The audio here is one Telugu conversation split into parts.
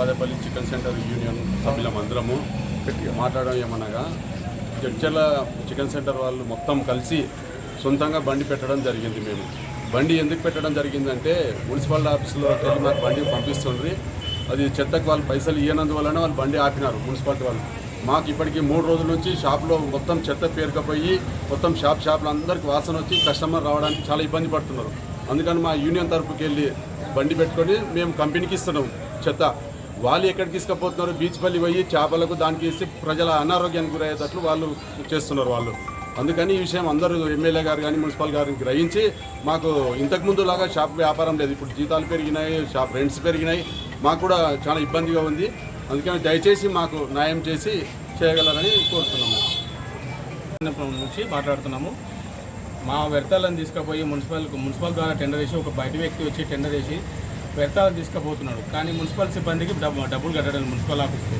బాదేపల్లి చికెన్ సెంటర్ యూనియన్ సభ్యులం అందరము మాట్లాడడం ఏమనగా జడ్చర్ల చికెన్ సెంటర్ వాళ్ళు మొత్తం కలిసి సొంతంగా బండి పెట్టడం జరిగింది మేము. బండి ఎందుకు పెట్టడం జరిగిందంటే మున్సిపల్ ఆఫీస్లో వెళ్ళి మాకు బండి పంపిస్తుండ్రి. అది చెత్తకు వాళ్ళు పైసలు ఇవ్వనందువలన వాళ్ళు బండి ఆపినారు మున్సిపాలిటీ వాళ్ళు. మాకు ఇప్పటికీ మూడు రోజుల నుంచి షాప్లో మొత్తం చెత్త పేరుకపోయి మొత్తం షాప్ షాప్లో అందరికి వాసన వచ్చి కస్టమర్ రావడానికి చాలా ఇబ్బంది పడుతున్నారు. అందుకని మా యూనియన్ తరపుకి వెళ్ళి బండి పెట్టుకొని మేము కంపెనీకి ఇస్తున్నాం చెత్త. వాళ్ళు ఎక్కడికి తీసుకుపోతున్నారు? బీచ్ పల్లి పోయి చేపలకు దానికి ఇస్తే ప్రజల అనారోగ్యానికి గురయ్యేటట్లు వాళ్ళు చేస్తున్నారు వాళ్ళు. అందుకని ఈ విషయం అందరూ ఎమ్మెల్యే గారు కానీ మున్సిపల్ గారిని గ్రహించి మాకు ఇంతకుముందు లాగా షాప్ వ్యాపారం లేదు. ఇప్పుడు జీతాలు పెరిగినాయి షాప్ రెంట్స్ పెరిగినాయి. మాకు కూడా చాలా ఇబ్బందిగా ఉంది. అందుకని దయచేసి మాకు న్యాయం చేసి చేయగలరని కోరుతున్నాము. చిన్నప్పటి నుంచి మాట్లాడుతున్నాము. మా వ్యర్థాలను తీసుకుపోయి మున్సిపల్ మున్సిపల్ ద్వారా టెండర్ వేసి ఒక బయట వ్యక్తి వచ్చి టెండర్ వేసి వ్యర్థాలు తీసుకుపోతున్నాడు. కానీ మున్సిపల్ సిబ్బందికి డబ్బు డబ్బులు కట్టడం మున్సిపల్ ఆఫీస్కి.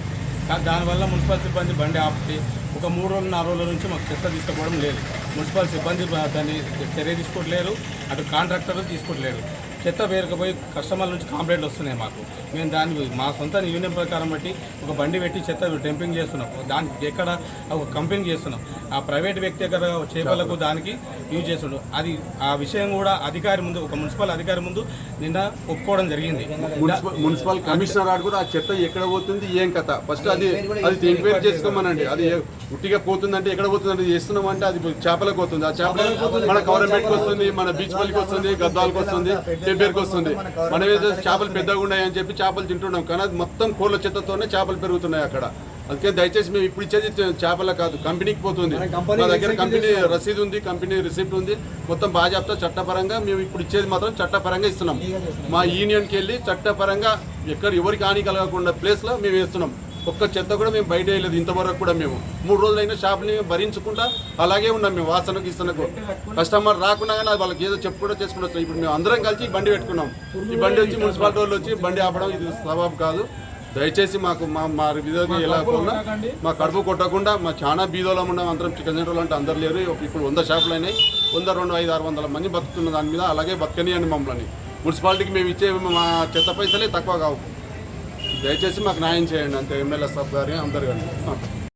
కానీ దానివల్ల మున్సిపల్ సిబ్బంది బండి ఆపి ఒక మూడు రోజులు నాలుగు రోజుల నుంచి మాకు చెత్త తీసుకుపోవడం లేదు. మున్సిపల్ సిబ్బంది దాన్ని చర్య తీసుకోవట్లేరు అటు కాంట్రాక్టర్లు తీసుకోవట్లేరు చెత్త పేరుకుపోయి కస్టమర్ల నుంచి కంప్లైంట్లు వస్తున్నాయి మాకు. మేము దాన్ని మా సొంత యూనియన్ ప్రకారం బట్టి ఒక బండి పెట్టి చెత్త టెంపింగ్ చేస్తున్నాం. దానికి ఎక్కడ ఒక కంపెనీ చేస్తున్నాం. ఆ ప్రైవేట్ వ్యక్తి దగ్గర చేపలకు దానికి యూజ్ చేస్తున్నాడు అది ఆ విషయం కూడా అధికారి ముందు ఒక మున్సిపల్ అధికారి ముందు నిన్న ఒప్పుకోవడం జరిగింది. మున్సిపల్ మున్సిపల్ కమిషనర్ గారు కూడా ఆ చెత్త ఎక్కడ పోతుంది ఏం కథ? ఫస్ట్ అది అది ఎంక్వైరీ చేసుకోమనండి. అది ఉట్టిగా పోతుందంటే ఎక్కడ పోతుందంటే చేస్తున్నాం అంటే అది చేపలకు పోతుంది. ఆ చేపల మన గవర్నమెంట్కి వస్తుంది మన బీచ్ పల్లికి వస్తుంది గద్వాలకు వస్తుంది. టెంపేర్కి వస్తుంది. మనం ఏదో చేపలు పెద్దగా ఉన్నాయని చెప్పి చేపలు తింటున్నాం. కానీ అది మొత్తం కోళ్ళ చెత్తతోనే చేపలు పెరుగుతున్నాయి అక్కడ. అందుకే దయచేసి మేము ఇప్పుడు ఇచ్చేది చేపల కాదు కంపెనీకి పోతుంది. మా దగ్గర కంపెనీ రసీదు ఉంది కంపెనీ రిసిప్ట్ ఉంది. మొత్తం బాజాప్తా చట్టపరంగా మేము ఇప్పుడు ఇచ్చేది మాత్రం చట్టపరంగా ఇస్తున్నాం. మా యూనియన్కి వెళ్ళి చట్టపరంగా ఎక్కడ ఎవరికి హాని కలగకుండా ప్లేస్లో మేము వేస్తున్నాం. ఒక్క చెత్త కూడా మేము బయట వేయలేదు. ఇంతవరకు కూడా మేము మూడు రోజులైనా షాప్ని భరించకుండా అలాగే ఉన్నాం మేము వాసనకు ఇస్తున్నకు కస్టమర్ రాకుండా కానీ అది వాళ్ళకి ఏదో చెప్పుకుంటూ చేసుకుంటూ వస్తాం. ఇప్పుడు మేము అందరం కలిసి ఈ బండి పెట్టుకున్నాం. ఈ బండి వచ్చి మున్సిపాలిటీ వాళ్ళు వచ్చి బండి ఆపడం ఇది సవాబు కాదు. దయచేసి మాకు మా మా విధంగా ఎలా ఉన్నా మా కడుపు కొట్టకుండా మా చాలా బీదోళం ఉన్నాం. అందరం చికెన్ సెంటర్లు అంటే అందరు లేరు. ఇప్పుడు వంద షాపులు అయినాయి. వంద రెండు ఐదు ఆరు వందల మంది బతుకుతున్న దాని మీద అలాగే బతకనియండి మమ్మల్ని. మున్సిపాలిటీకి మేము ఇచ్చే మా చెత్త పైసలే తక్కువ కావు. దయచేసి మాకు న్యాయం చేయండి అంతే ఎమ్మెల్యే సబ్ గారి అందరు కానీ